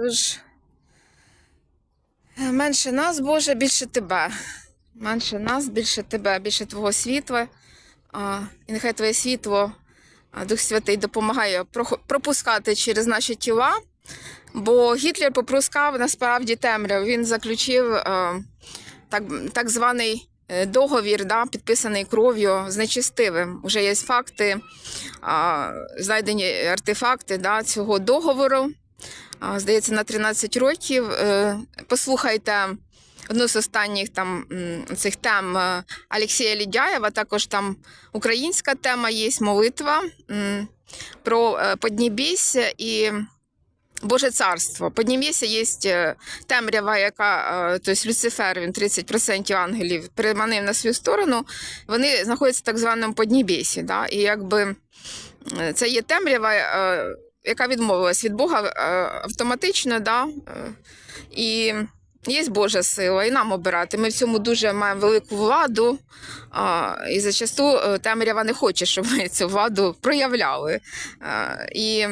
Тож менше нас, Боже, більше тебе. Менше нас, більше тебе, більше Твого світла. І нехай Твоє світло, Дух Святий, допомагає пропускати через наші тіла. Бо Гітлер попускав насправді темряву. Він заключив так, так званий е, договір, да, підписаний кров'ю з нечистивим. Уже є факти, а, знайдені артефакти да, цього договору. Здається, на 13 років. Е, Послухайте одну з останніх там цих тем е, Алексія Лідяєва. Також там українська тема є молитва про е, і Боже царство. Поднім'єся є темрява, яка тобто Люцифер, він 30% ангелів переманив на свою сторону. Вони знаходяться в так званому Поднібєсі. Да? І якби це є темрява, яка відмовилась від Бога е, автоматично, да? е, і є Божа сила, і нам обирати. Ми в цьому дуже маємо велику владу, і зачасту е, темрява не хоче, щоб ми цю владу проявляли. І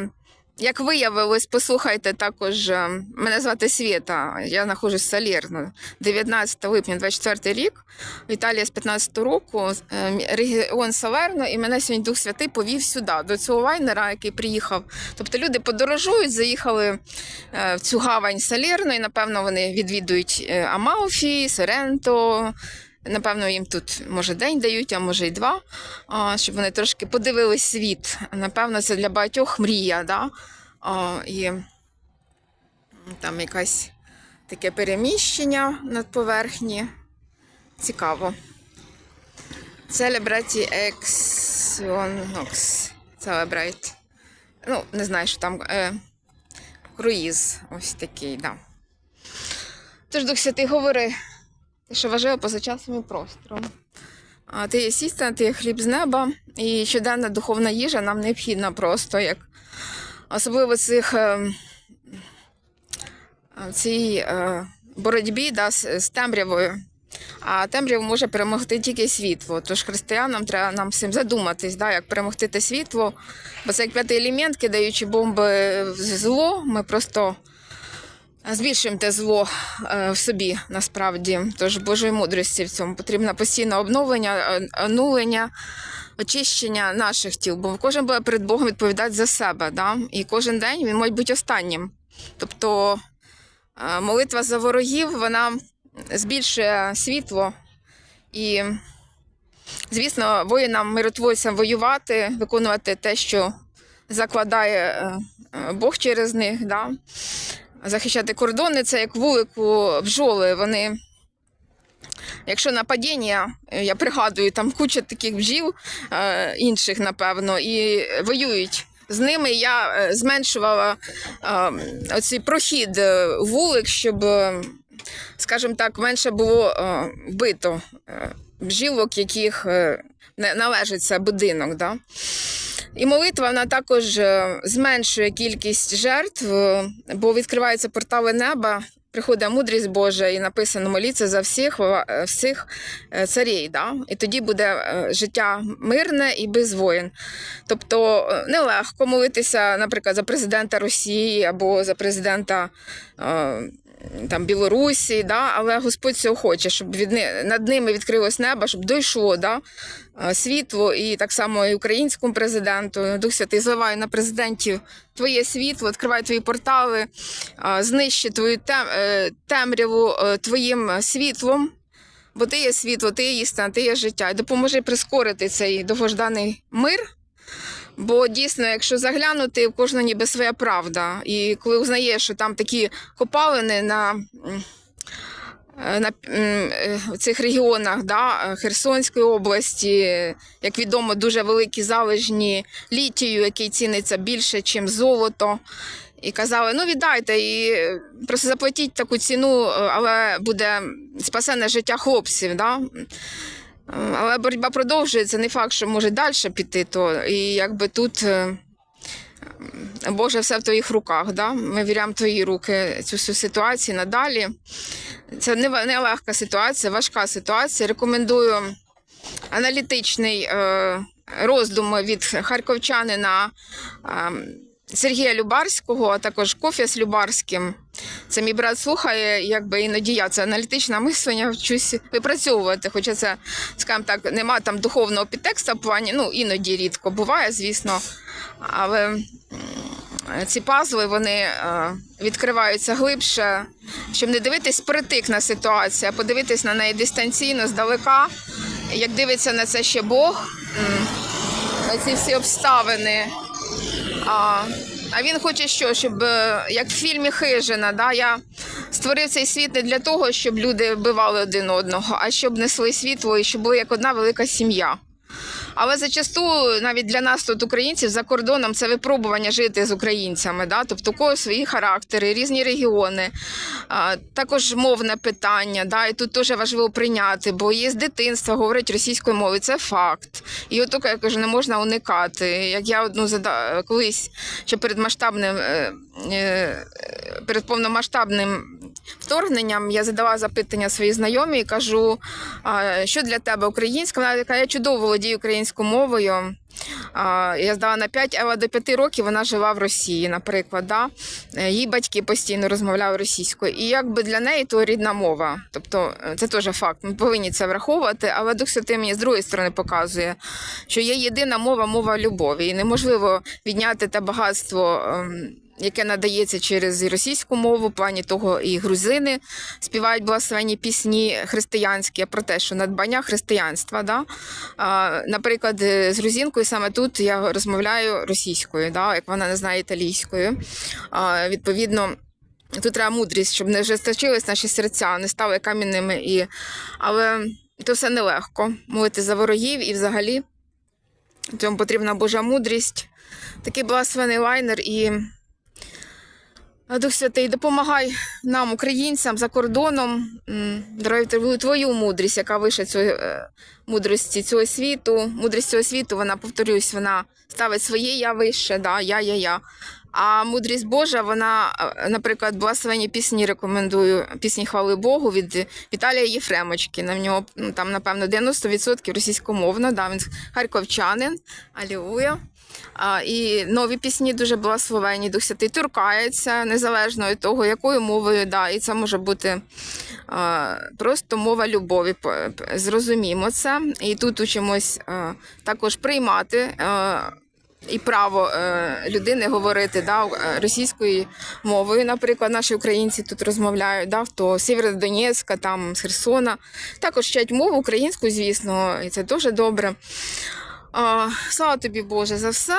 як виявилось, послухайте також. е, Мене звати Свєта. Я знаходжусь в Салєрно. 19 липня, 24 рік. В з 15 року. е, Регіон Салерно, і мене сьогодні Дух Святий повів сюди, до цього лайнера, який приїхав. Тобто люди подорожують, заїхали е, в цю гавань Салєрно, і напевно вони відвідують Амалфі, Соренто. Напевно, їм тут може день дають, а може й два, щоб вони трошки подивились світ. Напевно, це для багатьох мрія. Да? І там якась таке переміщення над поверхні. Цікаво. Celebrity Exionox. Celebrate. Ну, не знаю, що там. Е, круїз. Ось такий, да. Тож, Дух Святий, говори. Те, що важливо поза часом і простором. Ти є істина, ти є хліб з неба, і щоденна духовна їжа нам необхідна просто як особливо цих е, в цій е, боротьбі да, з темрявою. А темряву може перемогти тільки світло. Тож християнам треба нам всім задуматись, да, як перемогти те світло. Бо це як п'ятий елемент, кидаючи бомби в зло, ми просто збільшуємо те зло е, в собі насправді. Тож Божої мудрості в цьому потрібно постійне обновлення, онулення, очищення наших тіл. Бо кожен буде перед Богом відповідати за себе. Да? І кожен день він може бути останнім. Тобто е, молитва за ворогів вона збільшує світло і. Звісно, воїнам миротворцям воювати, виконувати те, що закладає е, Бог через них. Да? Захищати кордони, це як вулику бджоли. Вони, якщо нападіння, я пригадую, там куча таких бджіл е, інших, напевно, і воюють. З ними я е, зменшувала е, оцей прохід вулик, щоб, скажімо так, менше було вбито бджілок, яких належить це будинок. Да? І молитва вона також е, зменшує кількість жертв, е, бо відкриваються портали неба, приходить мудрість Божа, і написано моліться за всіх, е, всіх царей. Да? І тоді буде життя мирне і без воїн. Тобто нелегко молитися, наприклад, за президента Росії або за президента. Там Білорусі, да? але Господь цього хоче, щоб від над ними відкрилось небо, щоб дійшло да? е, світло, і так само і українському президенту. Дух Святий зливає на президентів твоє світло, відкривай твої портали, е, знищи твою тем, е, темряву твоїм світлом. Бо ти є світло, ти є істина, ти є життя. І допоможи прискорити цей довгожданий мир. Бо дійсно, якщо заглянути, в кожна ніби своя правда. І коли узнаєш, що там такі копалини на, е, на е, в цих регіонах да, Херсонської області, як відомо, дуже великі залежні літію, який ціниться більше, ніж золото. І казали, ну віддайте і е, просто заплатіть таку ціну, але буде спасене життя хлопців. Да? Але боротьба продовжується, не факт, що може далі піти. То і якби тут е, Боже, все в твоїх руках. Да? Ми віряємо в твої руки цю всю ситуацію надалі. Це не, не легка ситуація, важка ситуація. Рекомендую аналітичний е, роздум від харківчанина. Е, Сергія Любарського, а також кофе з Любарським. Це мій брат слухає, якби іноді я це аналітичне мислення вчусь випрацьовувати. Хоча це, скажімо так, нема там духовного підтексту в плані, ну іноді рідко буває, звісно. Але ці пазли вони е, відкриваються глибше, щоб не дивитись притик на ситуацію, а подивитись на неї дистанційно, здалека, як дивиться на це ще Бог, на ці всі обставини. А, а він хоче що, щоб е, як в фільмі Хижина, да, я створив цей світ не для того, щоб люди вбивали один одного, а щоб несли світло і щоб була як одна велика сім'я. Але зачасту навіть для нас тут, українців, за кордоном це випробування жити з українцями. Да? Тобто у кого свої характери, різні регіони, а, також мовне питання. Да? І тут теж важливо прийняти, бо є з дитинства, говорять російською мовою, це факт. І от я кажу, не можна уникати. Як я одну зада... колись ще перед масштабним, е, перед повномасштабним вторгненням я задала запитання своїй знайомій і кажу, що для тебе українська? Вона така, я чудово володію українською мовою. Я здала на 5, але до 5 років вона жила в Росії, наприклад. Да? Е, Її батьки постійно розмовляли російською. І якби для неї то рідна мова. Тобто е, це теж факт. Ми повинні це враховувати, але Дух Святий мені з другої сторони показує, що є єдина мова мова любові. І неможливо відняти те багатство. Яке надається через російську мову, в плані того і грузини співають благословенні пісні християнські про те, що надбання християнства. Да? Наприклад, е, з грузинкою саме тут я розмовляю російською, да? як вона не знає італійською. Відповідно, тут треба мудрість, щоб не жесточились наші серця, не стали кам'яними. І... Але це все нелегко молити за ворогів і взагалі. Тому потрібна Божа мудрість, такий благословений лайнер і. Дух Святий, допомагай нам, українцям, за кордоном, даруй твою- мудрість, яка вище цієї е, мудрості цього світу. Мудрість цього світу, вона, повторюсь, вона ставить своє я вище, да, я, я, я. А мудрість Божа, вона, е, наприклад, благословені пісні рекомендую, пісні хвали Богу від Віталія Єфремочки. На нього там, напевно, 90% російськомовно, да, він харківчанин. Алілуя. А, і нові пісні дуже благословені, Дух Святий торкається, незалежно від того, якою мовою, да, і це може бути а, просто мова любові. Зрозумімо це. І тут учимось а, також приймати. А, і право е, людини говорити да, е, російською мовою, наприклад, наші українці тут розмовляють, да, хто з Сєвєродонецька, там з Херсона. Також вчать мову українську, звісно, і це дуже добре. А, слава тобі, Боже, за все.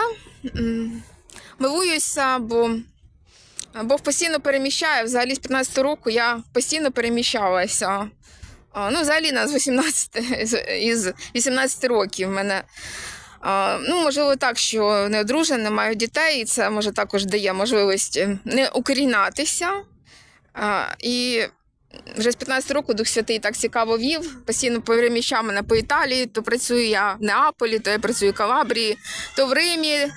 Милуюся, бо Бог постійно переміщає. Взагалі з 15 року я постійно переміщалася. А, Ну, взагалі з 18, із 18 років в мене. А, Ну, можливо, так, що не одружена, не маю дітей, і це може також дає можливість не укорінатися. А, І вже з 15 року Дух Святий так цікаво вів, постійно переміщав мене по Італії, то працюю я в Неаполі, то я працюю в Калабрії, то в Римі,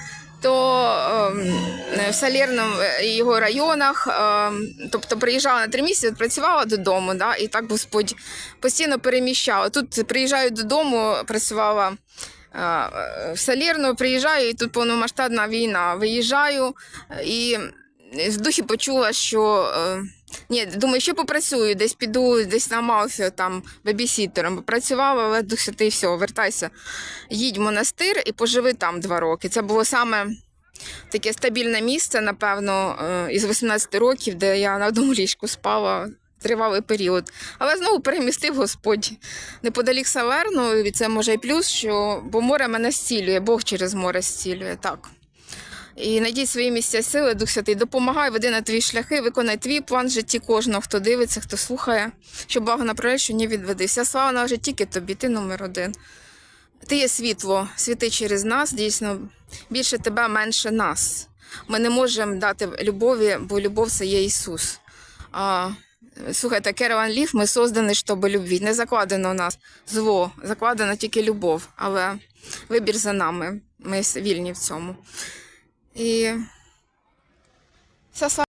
то ем, в Салерному і його районах. Ем, тобто приїжджала на три місяці, працювала додому, да, і так Господь постійно переміщав. Тут приїжджаю додому, працювала. е, В Салерно приїжджаю, і тут повномасштабна війна. Виїжджаю і в духі почула, що е, ні, думаю, ще попрацюю, десь піду, десь на Малфі, там бебісітером. Попрацювала, але дух святий, все, вертайся, їдь в монастир і поживи там два роки. Це було саме таке стабільне місце, напевно, е, із 18 років, де я на одному ліжку спала. Тривалий період. Але знову перемістив Господь неподалік Салерну, і це може і плюс, що бо море мене зцілює, Бог через море зцілює. Так. І знайдіть свої місця сили, Дух Святий, допомагай, веди на твої шляхи, виконай твій план в житті кожного, хто дивиться, хто слухає, щоб благо на прощу не відведи. Вся слава належить тільки тобі, ти номер один. Ти є світло, світи через нас, дійсно, більше тебе, менше нас. Ми не можемо дати любові, бо любов це є Ісус. А, слухайте, Керван Ліф, ми создані, щоб любві. Не закладено в нас зло, закладена тільки любов, але вибір за нами. Ми вільні в цьому. І вся слава